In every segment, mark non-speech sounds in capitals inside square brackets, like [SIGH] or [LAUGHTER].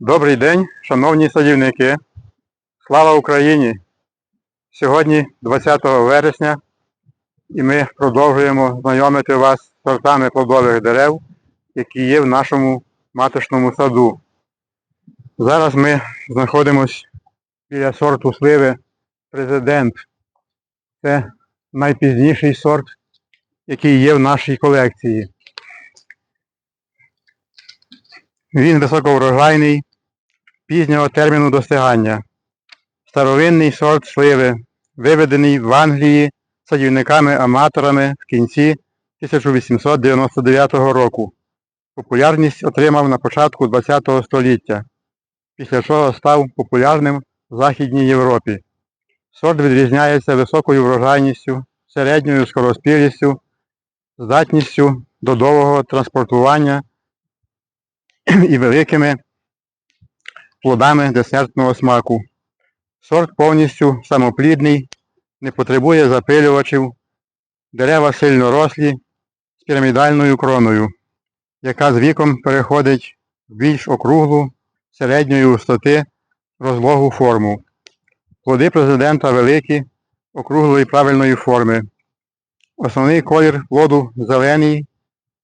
Добрий день, шановні садівники. Слава Україні! Сьогодні 20 вересня і ми продовжуємо знайомити вас з сортами плодових дерев, які є в нашому маточному саду. Зараз ми знаходимося біля сорту сливи Президент. Це найпізніший сорт, який є в нашій колекції. Він високоврожайний, пізнього терміну достигання. Старовинний сорт сливи, виведений в Англії садівниками-аматорами в кінці 1899 року. Популярність отримав на початку ХХ століття, після чого став популярним в Західній Європі. Сорт відрізняється високою врожайністю, середньою скороспілістю, здатністю до довгого транспортування [CLEARS THROAT] і великими плодами десертного смаку. Сорт повністю самоплідний, не потребує запилювачів, дерева сильно рослі з пірамідальною кроною, яка з віком переходить в більш округлу середньої густоти розлогу форму. Плоди президента великі, округлої правильної форми. Основний колір плоду зелений,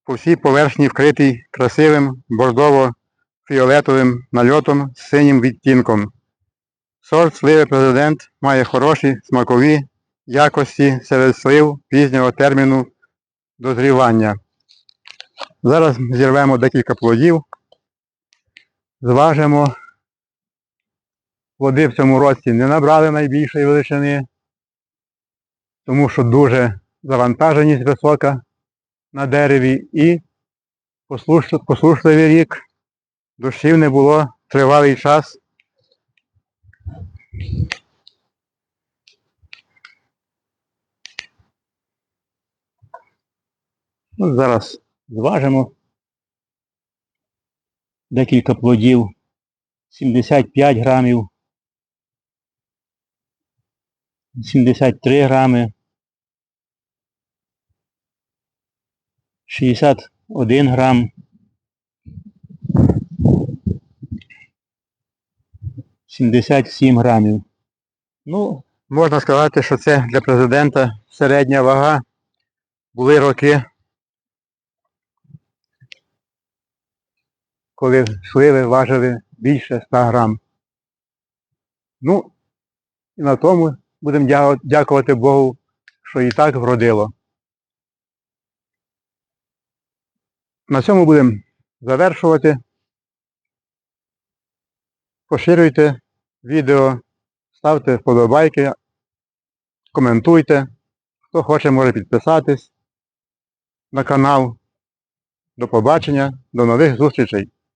по всій поверхні вкритий красивим бордово-фіолетовим нальотом з синім відтінком. Сорт сливи президент має хороші смакові якості серед слив пізнього терміну дозрівання. Зараз зірвемо декілька плодів, зважимо. Плоди в цьому році не набрали найбільшої величини, тому що дуже завантаженість висока на дереві і послуш- послушливий рік. Дощів не було тривалий час. Ну, зараз зважимо. Декілька плодів. 75 грамів. 73 грами. 61 грам. 77 грамів. Ну, можна сказати, що це для президента середня вага. Були роки, коли сливи важили більше 100 грам. Ну, і на тому будемо дякувати Богу, що і так вродило. На цьому будемо завершувати. Поширюйте відео, ставте вподобайки, коментуйте. Хто хоче, може підписатись на канал. До побачення, до нових зустрічей!